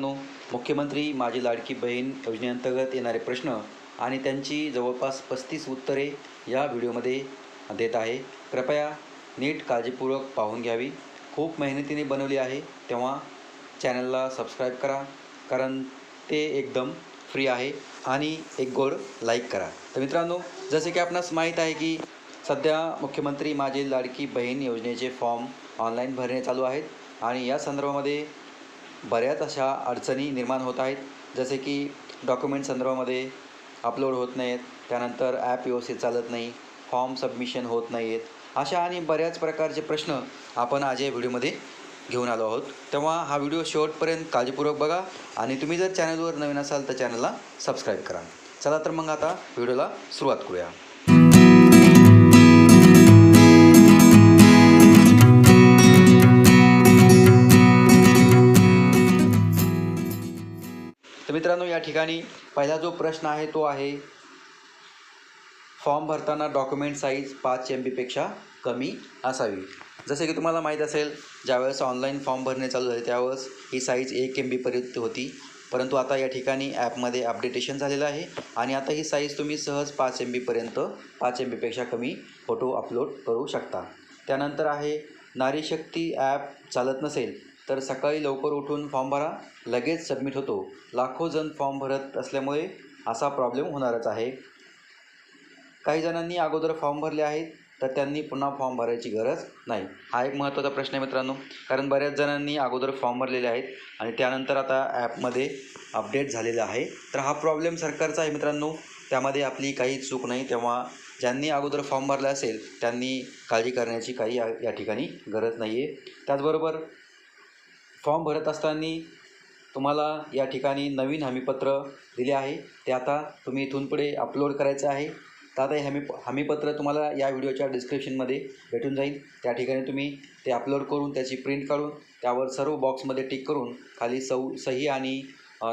No मुख्यमंत्री माझी लाडकी बहीण योजनेअंतर्गत येणारे प्रश्न आणि त्यांची जवळपास पस्तीस उत्तरे या व्हिडिओमध्ये देत आहे. कृपया नीट काळजीपूर्वक पाहून घ्यावी. खूप मेहनतीने बनवली आहे. तेव्हा चॅनलला सबस्क्राईब करा कारण ते एकदम फ्री आहे आणि एक गोड लाईक करा. तर मित्रांनो जसे की आपणास माहीत आहे की सध्या मुख्यमंत्री माझी लाडकी बहीण योजनेचे फॉर्म ऑनलाईन भरणे चालू आहेत आणि या संदर्भामध्ये बऱ्याच अशा अडचणी निर्माण होत आहेत. जसे की डॉक्युमेंट संदर्भामध्ये अपलोड होत नाहीत. त्यानंतर ॲप व्यवस्थित चालत नाही. फॉर्म सबमिशन होत नाही आहेत अशा आणि बऱ्याच प्रकारचे प्रश्न आपण आज या व्हिडिओमध्ये घेऊन आलो आहोत. तेव्हा हा व्हिडिओ शेवटपर्यंत काळजीपूर्वक बघा आणि तुम्ही जर चॅनलवर नवीन असाल तर चॅनलला सबस्क्राईब करा. चला तर मग आता व्हिडिओला सुरुवात करूया. मित्रांनो या ठिकाणी पहिला जो प्रश्न आहे तो आहे फॉर्म भरताना डॉक्युमेंट साईज पाच एम बीपेक्षा कमी असावी. जसे की तुम्हाला माहीत असेल ज्यावेळेस ऑनलाईन फॉर्म भरणे चालू झाले त्यावेळेस ही साईज एक एम बीपर्यंत होती. परंतु आता या ठिकाणी ॲपमध्ये अपडेटेशन झालेलं आहे आणि आता ही साईज तुम्ही सहज पाच एम बीपर्यंत पाच एम बीपेक्षा कमी फोटो अपलोड करू शकता. त्यानंतर आहे नारी शक्ती ॲप चालत नसेल तर सकाळी लवकर उठून फॉर्म भरा लगेच सबमिट होतो. लाखो जण फॉर्म भरत असल्यामुळे असा प्रॉब्लेम होणारच आहे. काही जणांनी अगोदर फॉर्म भरले आहेत तर त्यांनी पुन्हा फॉर्म भरायची गरज नाही. हा एक महत्त्वाचा प्रश्न आहे मित्रांनो. कारण बऱ्याच जणांनी अगोदर फॉर्म भरलेले आहेत आणि त्यानंतर आता ॲपमध्ये अपडेट झालेलं आहे. तर हा प्रॉब्लेम सरकारचा आहे मित्रांनो. त्यामध्ये आपली काही चूक नाही. तेव्हा ज्यांनी अगोदर फॉर्म भरला असेल त्यांनी काळजी करण्याची काही या या ठिकाणी गरज नाही आहे त्याचबरोबर फॉर्म भरत असताना तुम्हाला या ठिकाणी नवीन हमीपत्र दिले आहे. ते आता तुम्ही इथून पुढे अपलोड करायचं आहे. तर आता हे हमी हमीपत्र तुम्हाला या व्हिडिओच्या डिस्क्रिप्शनमध्ये भेटून जाईल. त्या ठिकाणी तुम्ही ते अपलोड करून त्याची प्रिंट काढून त्यावर सर्व बॉक्समध्ये टिक करून खाली सौ सही आणि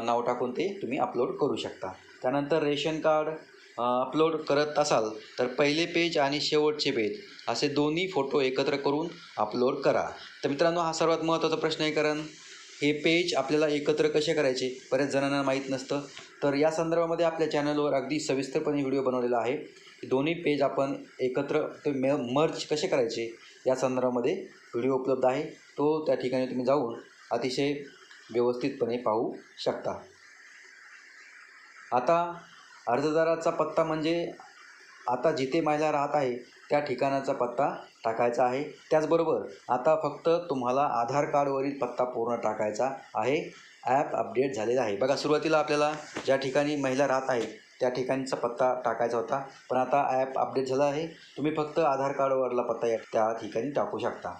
नाव टाकून ते तुम्ही अपलोड करू शकता. त्यानंतर रेशन कार्ड अपलोड करत असाल तर पहिले पेज आणि शेवटचे पेज असे दोन्ही फोटो एकत्र करून अपलोड करा. तर मित्रांनो हा सर्वात महत्त्वाचा प्रश्न आहे कारण हे पेज आपल्याला एकत्र कसे करायचे बऱ्याच जणांना माहीत नसतं. तर या संदर्भामध्ये आपल्या चॅनलवर अगदी सविस्तरपणे व्हिडिओ बनवलेला आहे. दोन्ही पेज आपण एकत्र ते मे मर्ज कसे करायचे या संदर्भामध्ये व्हिडिओ उपलब्ध आहे. तो त्या ठिकाणी तुम्ही जाऊन अतिशय व्यवस्थितपणे पाहू शकता. आता अर्जदाराचा पत्ता म्हणजे आता जिथे महिला राहत आहे त्या ठिकाणाचा पत्ता टाकायचा आहे. त्याचबरोबर आता फक्त तुम्हाला आधार कार्डवरील पत्ता पूर्ण टाकायचा आहे. ॲप अपडेट झालेला आहे. बघा सुरुवातीला आपल्याला ज्या ठिकाणी महिला राहत आहे त्या ठिकाणचा पत्ता टाकायचा होता. पण आता ॲप अपडेट झाला आहे. तुम्ही फक्त आधार कार्डवरला पत्ता या त्या ठिकाणी टाकू शकता.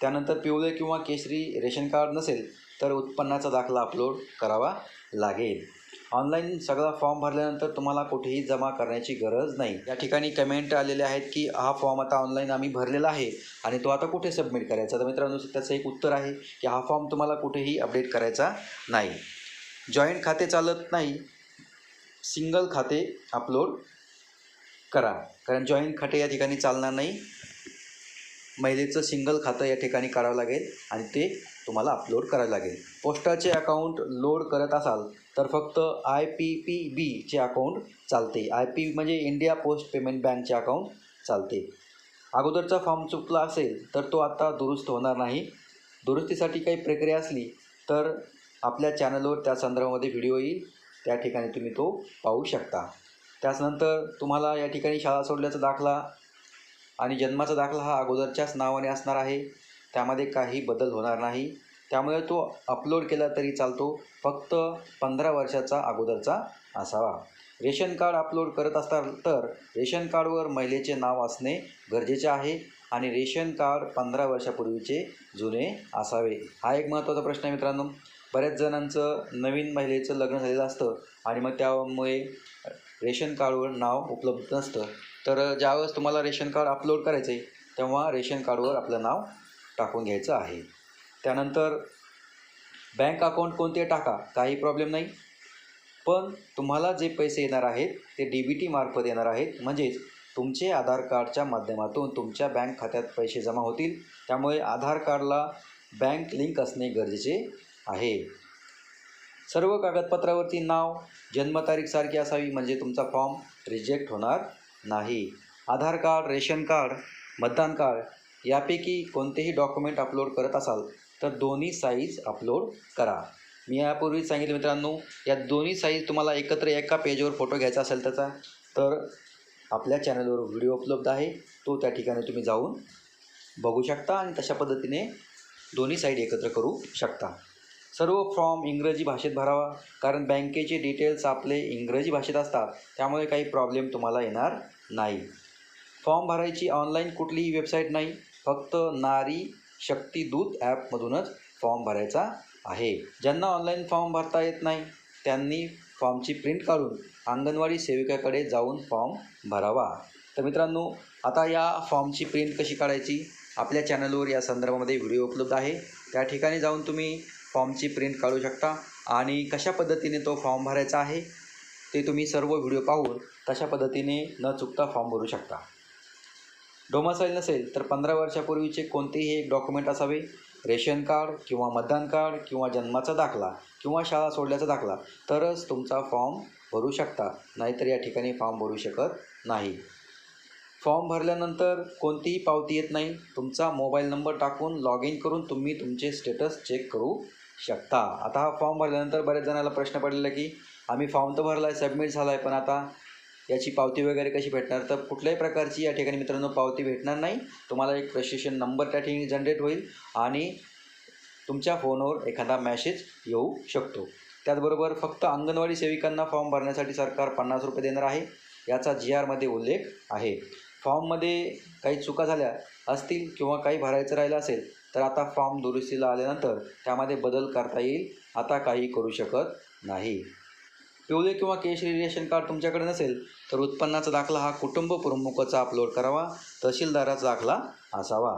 त्यानंतर पिवळे किंवा केशरी रेशन कार्ड नसेल तर उत्पन्नाचा दाखला अपलोड करावा लागेल. ऑनलाईन सगळा फॉर्म भरल्यानंतर तुम्हाला कुठेही जमा करण्याची गरज नाही. या ठिकाणी कमेंट आलेले आहेत की हा फॉर्म आता ऑनलाईन आम्ही भरलेला आहे आणि तो आता कुठे सबमिट करायचा? तर मित्रांनो त्याचं एक उत्तर आहे की हा फॉर्म तुम्हाला कुठेही अपडेट करायचा नाही. जॉईंट खाते चालत नाही. सिंगल खाते अपलोड करा. कारण जॉईंट खाते या ठिकाणी चालणार नाही. महिलेचं सिंगल खातं या ठिकाणी करावं लागेल आणि ते तुम्हाला अपलोड करायला लागेल. पोस्टाचे अकाउंट लोड करत असाल तर फक्त आय पी पी बीचे अकाउंट चालते. आय पी म्हणजे इंडिया पोस्ट पेमेंट बँकचे अकाउंट चालते. अगोदरचा फॉर्म चुकला असेल तर तो आता दुरुस्त होणार नाही. दुरुस्तीसाठी काही प्रक्रिया असली तर आपल्या चॅनलवर त्या संदर्भामध्ये व्हिडिओ येईल. त्या ठिकाणी तुम्ही तो पाहू शकता. त्याचनंतर तुम्हाला या ठिकाणी शाळा सोडल्याचा दाखला आणि जन्माचा दाखला हा अगोदरच्याच नावाने असणार आहे. त्यामध्ये काही बदल होणार नाही. त्यामुळे तो अपलोड केला तरी चालतो. फक्त पंधरा वर्षाचा अगोदरचा असावा. रेशन कार्ड अपलोड करत असाल तर रेशन कार्डवर महिलेचे नाव असणे गरजेचे आहे आणि रेशन कार्ड पंधरा वर्षापूर्वीचे जुने असावे. हा एक महत्त्वाचा प्रश्न आहे मित्रांनो. बऱ्याच जणांचं नवीन महिलेचं लग्न झालेलं असतं आणि मग त्यामुळे रेशन कार्डवर नाव उपलब्ध नसतं. तर ज्यावेळेस तुम्हाला रेशन कार्ड अपलोड करायचं आहे तेव्हा रेशन कार्डवर आपलं नाव टाकून घ्यायचं आहे. त्यानंतर बँक अकाउंट कोणते टाका काही प्रॉब्लेम नाही. पण तुम्हाला जे पैसे येणार आहेत ते डी बी टी मार्फत येणार आहेत. म्हणजेच तुमचे आधार कार्डच्या माध्यमातून तुमच्या बँक खात्यात पैसे जमा होतील. त्यामुळे आधार कार्डला बँक लिंक असणे गरजेचे आहे. सर्व कागदपत्रावरती नाव जन्मतारीख सारखी असावी म्हणजे तुमचा फॉर्म रिजेक्ट होणार नाही. आधार कार्ड रेशन कार्ड मतदान कार्ड यापैकी कोणतेही डॉक्युमेंट अपलोड करत असाल तर दोन्ही साईज अपलोड करा. मी यापूर्वीच सांगितलं मित्रांनो या दोन्ही साईज तुम्हाला एकत्र एका पेजवर फोटो घ्यायचा असेल त्याचा तर आपल्या चॅनलवर व्हिडिओ उपलब्ध आहे तो त्या ठिकाणी तुम्ही जाऊन बघू शकता आणि तशा पद्धतीने दोन्ही साईड एकत्र करू शकता. सर्व फॉर्म इंग्रजी भाषेत भरावा कारण बँकेचे डिटेल्स आपले इंग्रजी भाषेत असतात त्यामुळे काही प्रॉब्लेम तुम्हाला येणार नाही. फॉर्म भरायची ऑनलाईन कुठलीही वेबसाईट नाही फक्त नारी शक्ती दूत ॲपमधूनच फॉर्म भरायचा आहे. ज्यांना ऑनलाईन फॉर्म भरता येत नाही त्यांनी फॉर्मची प्रिंट काढून अंगणवाडी सेविकाकडे जाऊन फॉर्म भरावा. तर मित्रांनो आता या फॉर्मची प्रिंट कशी काढायची? आपल्या चॅनलवर या संदर्भामध्ये व्हिडिओ उपलब्ध आहे. त्या ठिकाणी जाऊन तुम्ही फॉर्मची प्रिंट काढू शकता आणि कशा पद्धतीने तो फॉर्म भरायचा आहे ते तुम्ही सर्व व्हिडिओ पाहून तशा पद्धतीने न चुकता फॉर्म भरू शकता. डोमासाईल नसेल तर पंधरा वर्षापूर्वीचे कोणतेही एक डॉक्युमेंट असावे? रेशन कार्ड किंवा मतदान कार्ड किंवा जन्माचा दाखला किंवा शाळा सोडल्याचा दाखला तरच तुमचा फॉर्म भरू शकता. नाहीतर या ठिकाणी फॉर्म भरू शकत नाही. फॉर्म भरल्यानंतर कोणतीही पावती येत नाही. तुमचा मोबाईल नंबर टाकून लॉग इन करून तुम्ही तुमचे स्टेटस चेक करू शकता. आता हा फॉर्म भरल्यानंतर बऱ्याच जणाला प्रश्न पडलेला की आम्ही फॉर्म तर भरला आहे सबमिट झाला आहे पण आता याची पावती वगैरे कशी भेटणार? तर कुठल्याही प्रकारची या ठिकाणी मित्रांनो पावती भेटणार नाही. तुम्हाला एक रजिस्ट्रेशन नंबर त्या ठिकाणी जनरेट होईल आणि तुमच्या फोनवर एखादा मॅसेज येऊ शकतो. त्याचबरोबर फक्त अंगणवाडी सेविकांना फॉर्म भरण्यासाठी सरकार पन्नास रुपये देणार आहे. याचा जी आरमध्ये उल्लेख आहे. फॉर्ममध्ये काही चुका झाल्या असतील किंवा काही भरायचं राहिलं असेल तर आता फॉर्म दुरुस्तीला आल्यानंतर त्यामध्ये बदल करता येईल. आता काही करू शकत नाही. पिवळे किंवा केशरी रेशन कार्ड तुमच्याकडे नसेल तर उत्पन्नाचा दाखला हा कुटुंब प्रमुखाचा अपलोड करावा तहसीलदाराचा दाखला असावा.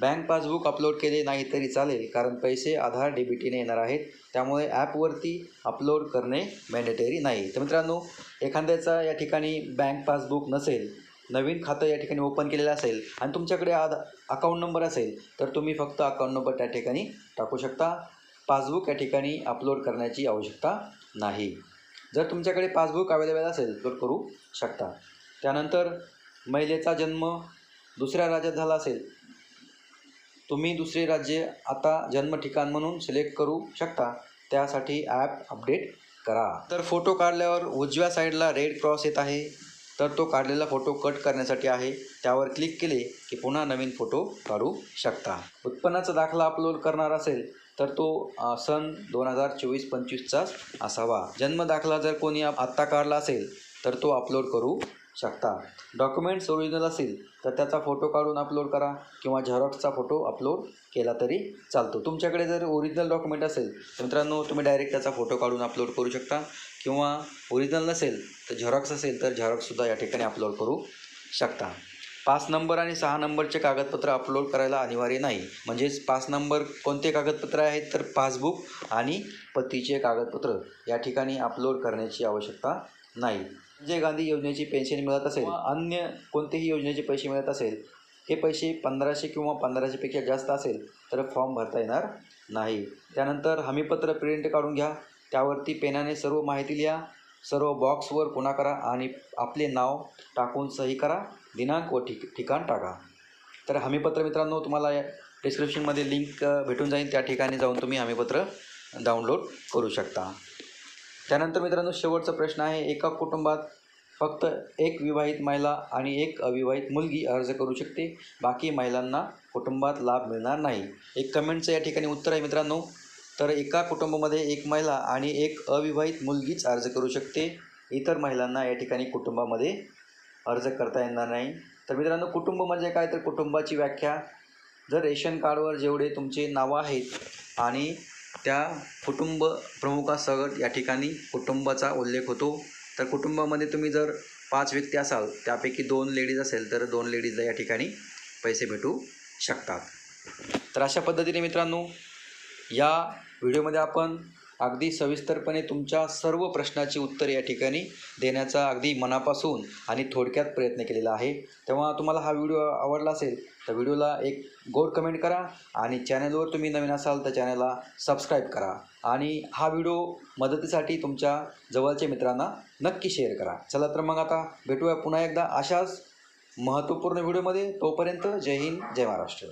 बँक पासबुक अपलोड केले नाही तरी चालेल कारण पैसे आधार डेबिटीने येणार आहेत त्यामुळे ॲपवरती अपलोड करणे मॅन्डेटरी नाही. तर मित्रांनो एखाद्याचा या ठिकाणी बँक पासबुक नसेल नवीन खातं या ठिकाणी ओपन केलेलं असेल आणि तुमच्याकडे आधा अकाउंट नंबर असेल तर तुम्ही फक्त अकाउंट नंबर त्या ठिकाणी टाकू शकता. पासबुक या ठिकाणी अपलोड करण्याची आवश्यकता नाही. जर तुमच्याकडे पासबुक अवेलेबल असेल तर करू शकता. त्यानंतर महिलेचा जन्म दुसऱ्या राज्यात झाला असेल तुम्ही दुसरे राज्य आता जन्म ठिकाण म्हणून सिलेक्ट करू शकता. त्यासाठी ॲप अपडेट करा. तर फोटो काढल्यावर उजव्या साईडला रेड क्रॉस येत आहे. तर तो काढलेला फोटो कट करण्यासाठी आहे. त्यावर क्लिक केले की पुन्हा नवीन फोटो काढू शकता. उत्पन्नाचा दाखला अपलोड करणार असेल तर तो सन दोन हजार चोवीस पंचवीसचाच असावा. जन्म दाखला जर कोणी आत्ता काढला असेल तर तो अपलोड करू शकता. डॉक्युमेंट्स ओरिजिनल असेल तर त्याचा फोटो काढून अपलोड करा किंवा झेरॉक्सचा फोटो अपलोड केला तरी चालतो. तुमच्याकडे जर ओरिजिनल डॉक्युमेंट असेल तर मित्रांनो तुम्ही डायरेक्ट त्याचा फोटो काढून अपलोड करू शकता. किंवा ओरिजिनल नसेल तर झेरॉक्स असेल तर झेरॉक्ससुद्धा या ठिकाणी अपलोड करू शकता. पाच नंबर आणि सहा नंबरचे कागदपत्र अपलोड करायला अनिवार्य नाही. म्हणजेच पाच नंबर कोणते कागदपत्र आहेत तर पासबुक आणि पतीचे कागदपत्र. या ठिकाणी अपलोड करण्याची आवश्यकता नाही. जे गांधी योजनेची पेन्शन मिळत असेल अन्य कोणतेही योजनेचे पैसे मिळत असेल हे पैसे पंधराशे किंवा पंधराशेपेक्षा जास्त असेल तर फॉर्म भरता येणार नाही. त्यानंतर हमीपत्र प्रिंट काढून घ्या. त्यावरती पेनाने सर्व माहिती लिहा. सर्व बॉक्सवर पुन्हा करा आणि आपले नाव टाकून सही करा. दिनांक व ठिक ठिकाण टाका. तर हमीपत्र मित्रांनो तुम्हाला या डिस्क्रिप्शनमध्ये लिंक भेटून जाईल. त्या ठिकाणी जाऊन तुम्ही हमीपत्र डाउनलोड करू शकता. त्यानंतर मित्रांनो शेवटचा प्रश्न आहे. एका कुटुंबात फक्त एक विवाहित महिला आणि एक अविवाहित मुलगी अर्ज करू शकते. बाकी महिलांना कुटुंबात लाभ मिळणार नाही. एक कमेंटचं या ठिकाणी उत्तर आहे मित्रांनो. तर एका कुटुंबामध्ये एक महिला आणि एक अविवाहित मुलगीच अर्ज करू शकते. इतर महिलांना या ठिकाणी कुटुंबामध्ये अर्ज करता येणार नाही. तर मित्रांनो कुटुंब म्हणजे काय? तर कुटुंबाची व्याख्या. जर रेशन कार्डवर जेवढे तुमचे नावं आहेत आणि त्या कुटुंब प्रमुखासकट या ठिकाणी कुटुंबाचा उल्लेख होतो तर कुटुंबामध्ये तुम्ही जर पाच व्यक्ती असाल त्यापैकी दोन लेडीज असेल तर दोन लेडीजला या ठिकाणी पैसे भेटू शकतात. तर अशा पद्धतीने मित्रांनो या व्हिडिओमध्ये आपण अगदी सविस्तरपणे तुमच्या सर्व प्रश्नाची उत्तर या ठिकाणी देण्याचा अगदी मनापासून आणि थोडक्यात प्रयत्न केलेला आहे. तेव्हा तुम्हाला हा व्हिडिओ आवडला असेल तर व्हिडिओला एक गोड कमेंट करा आणि चॅनलवर तुम्ही नवीन असाल तर चॅनलला सबस्क्राईब करा. आणि हा व्हिडिओ मदतीसाठी तुमच्या जवळच्या मित्रांना नक्की शेअर करा. चला तर मग आता भेटूया पुन्हा एकदा अशाच महत्त्वपूर्ण व्हिडिओमध्ये. तोपर्यंत जय हिंद जय महाराष्ट्र.